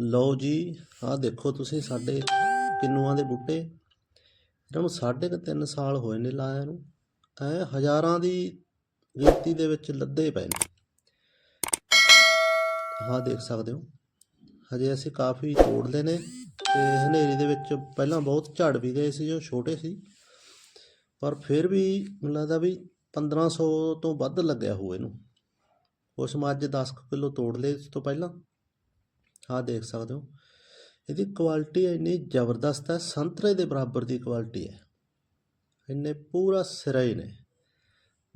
ਲਓ ਜੀ, ਆਹ ਦੇਖੋ ਤੁਸੀਂ ਸਾਡੇ ਕਿੰਨੂਆਂ ਦੇ ਬੂਟੇ। ਇਹਨਾਂ ਨੂੰ ਸਾਢੇ ਕੁ ਤਿੰਨ ਸਾਲ ਹੋਏ ਨੇ ਲਾਇਆ ਨੂੰ। ਐ ਹਜ਼ਾਰਾਂ ਦੀ ਗਿਣਤੀ ਦੇ ਵਿੱਚ ਲੱਦੇ ਪਏ ਨੇ। ਹਾਂ ਦੇਖ ਸਕਦੇ ਹੋ, ਹਜੇ ਅਸੀਂ ਕਾਫੀ ਤੋੜ ਲਏ ਨੇ ਤੇ ਹਨੇਰੀ ਦੇ ਵਿੱਚ ਪਹਿਲਾਂ ਬਹੁਤ ਝੜ ਵੀ ਗਏ ਸੀ, ਜੋ ਛੋਟੇ ਸੀ। ਪਰ ਫਿਰ ਵੀ ਮੈਨੂੰ ਲੱਗਦਾ ਵੀ 1500 ਤੋਂ ਵੱਧ ਲੱਗਿਆ ਹੋਊ ਇਹਨੂੰ ਉਸ ਮੱਝ ਅੱਜ 10 ਕਿਲੋ ਤੋੜ ਲਏ ਇਸ ਤੋਂ ਪਹਿਲਾਂ। ਆਹ ਦੇਖ ਸਕਦੇ ਹੋ। ਇਹਦੀ ਕੁਆਲਿਟੀ ਇੰਨੀ ਜ਼ਬਰਦਸਤ ਹੈ, ਸੰਤਰੇ ਦੇ ਬਰਾਬਰ ਦੀ ਕੁਆਲਿਟੀ ਹੈ। ਇੰਨੇ ਪੂਰਾ ਸਿਰਾ ਹੀ ਨੇ।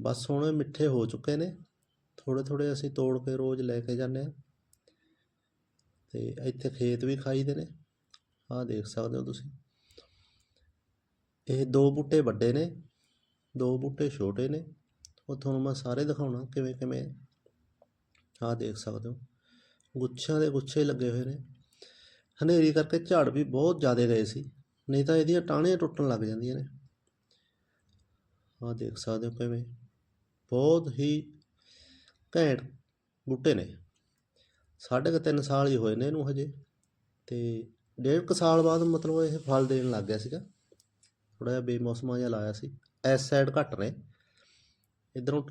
ਬਸ ਹੁਣ ਇਹ ਮਿੱਠੇ ਹੋ ਚੁੱਕੇ ਨੇ। ਥੋੜੇ ਥੋੜੇ ਅਸੀਂ ਤੋੜ ਕੇ ਰੋਜ਼ ਲੈ ਕੇ ਜਾਂਦੇ ਹਾਂ। ਤੇ ਇੱਥੇ ਖੇਤ ਵੀ ਖਾਈਦੇ ਨੇ। ਆਹ ਦੇਖ ਸਕਦੇ ਹੋ ਤੁਸੀਂ। ਇਹ ਦੋ ਬੂਟੇ ਵੱਡੇ ਨੇ। ਦੋ ਬੂਟੇ ਛੋਟੇ ਨੇ। ਉਹ ਤੁਹਾਨੂੰ ਮੈਂ ਸਾਰੇ ਦਿਖਾਉਣਾ ਕਿਵੇਂ ਕਿਵੇਂ। ਆਹ ਦੇਖ ਸਕਦੇ ਹੋ। ਗੁੱਛਿਆਂ ਦੇ ਗੁੱਛੇ ਲੱਗੇ ਹੋਏ ਨੇ। ਹਨੇਰੀ ਕਰਕੇ ਝਾੜ ਵੀ ਬਹੁਤ ਜ਼ਿਆਦਾ ਗਏ ਸੀ, ਨਹੀਂ ਤਾਂ ਇਹਦੀਆਂ ਟਾਹਣੀਆਂ ਟੁੱਟਣ ਲੱਗ ਜਾਂਦੀਆਂ ਨੇ। ਆਹ ਦੇਖ ਸਕਦੇ ਹੋ ਕਿਵੇਂ ਬਹੁਤ ਹੀ ਘੈਂਟ ਬੂਟੇ ਨੇ। ਸਾਢੇ ਕੁ ਤਿੰਨ ਸਾਲ ਹੀ ਹੋਏ ਨੇ ਇਹਨੂੰ ਹਜੇ ਤੇ ਡੇਢ ਕੁ ਸਾਲ ਬਾਅਦ ਮਤਲਬ ਇਹ ਫਲ ਦੇਣ ਲੱਗ ਗਿਆ ਸੀਗਾ। ਥੋੜਾ ਜਿਹਾ ਬੇਮੌਸਮਾ ਜਿਹਾ ਲਾਇਆ ਸੀ। ਐਸ ਸਾਈਡ ਘੱਟ ਨੇ। ਇਧਰੋਂ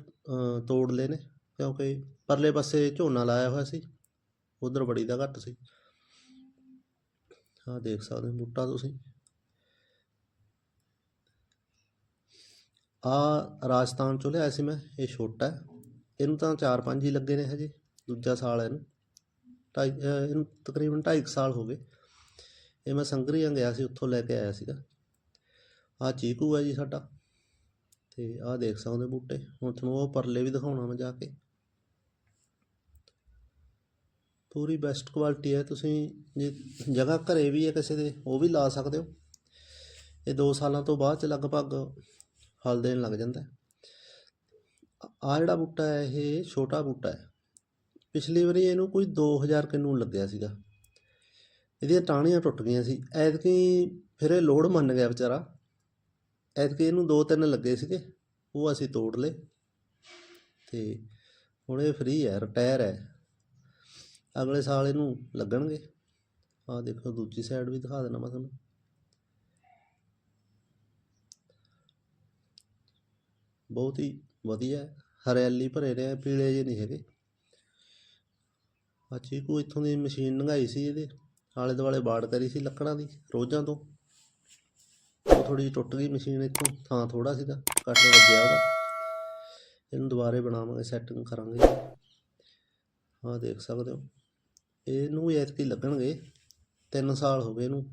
ਤੋੜ ਲਏ ਨੇ ਕਿਉਂਕਿ ਪਰਲੇ ਪਾਸੇ ਝੋਨਾ ਲਾਇਆ ਹੋਇਆ ਸੀ। ਉਧਰ ਬੜੀ ਦਾ ਘੱਟ ਸੀ। ਆਹ ਦੇਖ ਸਕਦੇ ਹੋ ਬੂਟਾ ਤੁਸੀਂ। ਆ ਰਾਜਸਥਾਨ ਚੋਂ ਲਿਆਇਆ ਸੀ ਮੈਂ, ਇਹ ਛੋਟਾ ਹੈ। ਇਹਨੂੰ ਤਾਂ 4-5 ਹੀ ਲੱਗੇ ਨੇ ਹਜੇ, ਦੂਜਾ ਸਾਲ ਹੈ ਇਹਨੂੰ। ਢਾਈ ਇਹਨੂੰ ਤਕਰੀਬਨ 2.5 ਸਾਲ ਹੋ ਗਏ। ਇਹ ਮੈਂ ਸੰਗਰੀਆਂ ਗਿਆ ਸੀ, ਉੱਥੋਂ ਲੈ ਕੇ ਆਇਆ ਸੀਗਾ। ਆ ਚੀਕੂ ਹੈ ਜੀ ਸਾਡਾ। ਤੇ ਆਹ ਦੇਖ ਸਕਦੇ ਬੂਟੇ। ਹੁਣ ਤੁਹਾਨੂੰ ਉਹ ਪਰਲੇ ਵੀ ਦਿਖਾਉਣਾ ਮੈਂ ਜਾ ਕੇ। ਪੂਰੀ ਬੈਸਟ ਕੁਆਲਿਟੀ ਹੈ। ਤੁਸੀਂ ਜੇ ਜਗ੍ਹਾ ਘਰੇ ਵੀ ਹੈ ਕਿਸੇ ਦੇ, ਉਹ ਵੀ ਲਾ ਸਕਦੇ ਹੋ। ਇਹ 2 ਸਾਲਾਂ ਤੋਂ ਬਾਅਦ ਚ ਲਗਭਗ ਫਲ ਦੇਣ ਲੱਗ ਜਾਂਦਾ ਆ ਜਿਹੜਾ ਬੂਟਾ ਹੈ, ਇਹ ਛੋਟਾ ਬੂਟਾ ਹੈ। ਪਿਛਲੀ ਵਾਰੀ ਇਹਨੂੰ ਕੋਈ 2000 ਕਿੰਨੂ ਲੱਗਿਆ ਸੀਗਾ। ਇਹਦੀਆਂ ਟਾਹਣੀਆਂ ਟੁੱਟ ਗਈਆਂ ਸੀ। ਐਤਕੀ ਫਿਰ ਇਹ ਲੋੜ ਮੰਨ ਗਿਆ ਵਿਚਾਰਾ। ਐਤਕੀ ਇਹਨੂੰ ਦੋ ਤਿੰਨ ਲੱਗੇ ਸੀਗੇ। ਉਹ ਅਸੀਂ ਤੋੜ ਲਏ। ਤੇ ਹੁਣ ਇਹ ਫ੍ਰੀ ਹੈ ਰਿਟਾਇਰ ਹੈ। ਅਗਲੇ ਸਾਲ ਇਹਨੂੰ ਲੱਗਣਗੇ। ਆਹ ਦੇਖੋ, ਦੂਜੀ ਸਾਈਡ ਵੀ ਦਿਖਾ ਦੇਣਾ ਮੈਂ ਤੁਹਾਨੂੰ। ਬਹੁਤ ਹੀ ਵਧੀਆ ਹਰਿਆਲੀ ਭਰੇ ਨੇ ਪੀਲੇ ਜਿਹੇ ਨਹੀਂ ਹੈਗੇ। ਆ ਚੀਕੂ ਇੱਥੋਂ ਦੀ ਮਸ਼ੀਨ ਲੰਘਾਈ ਸੀ ਇਹਦੇ। ਆਲੇ ਦੁਆਲੇ ਬਾੜ ਕਰੀ ਸੀ ਲੱਕੜਾਂ ਦੀ, ਰੋਜ਼ਾਂ ਤੋਂ। ਉਹ ਥੋੜੀ ਟੁੱਟ ਗਈ ਮਸ਼ੀਨ ਇੱਥੋਂ, ਥਾਂ ਥੋੜਾ ਸੀਗਾ, ਕੱਟ ਲੱਗਿਆ ਉਹਦਾ। ਇਹਨੂੰ ਦੁਬਾਰੇ ਬਣਾਵਾਂਗੇ ਸੈਟਿੰਗ ਕਰਾਂਗੇ। ਆਹ ਦੇਖ ਸਕਦੇ ਹੋ। ਇਹਨੂੰ ਐਤਕੀ ਲੱਗਣਗੇ ਤਿੰਨ ਸਾਲ ਹੋ ਗਏ ਇਹਨੂੰ।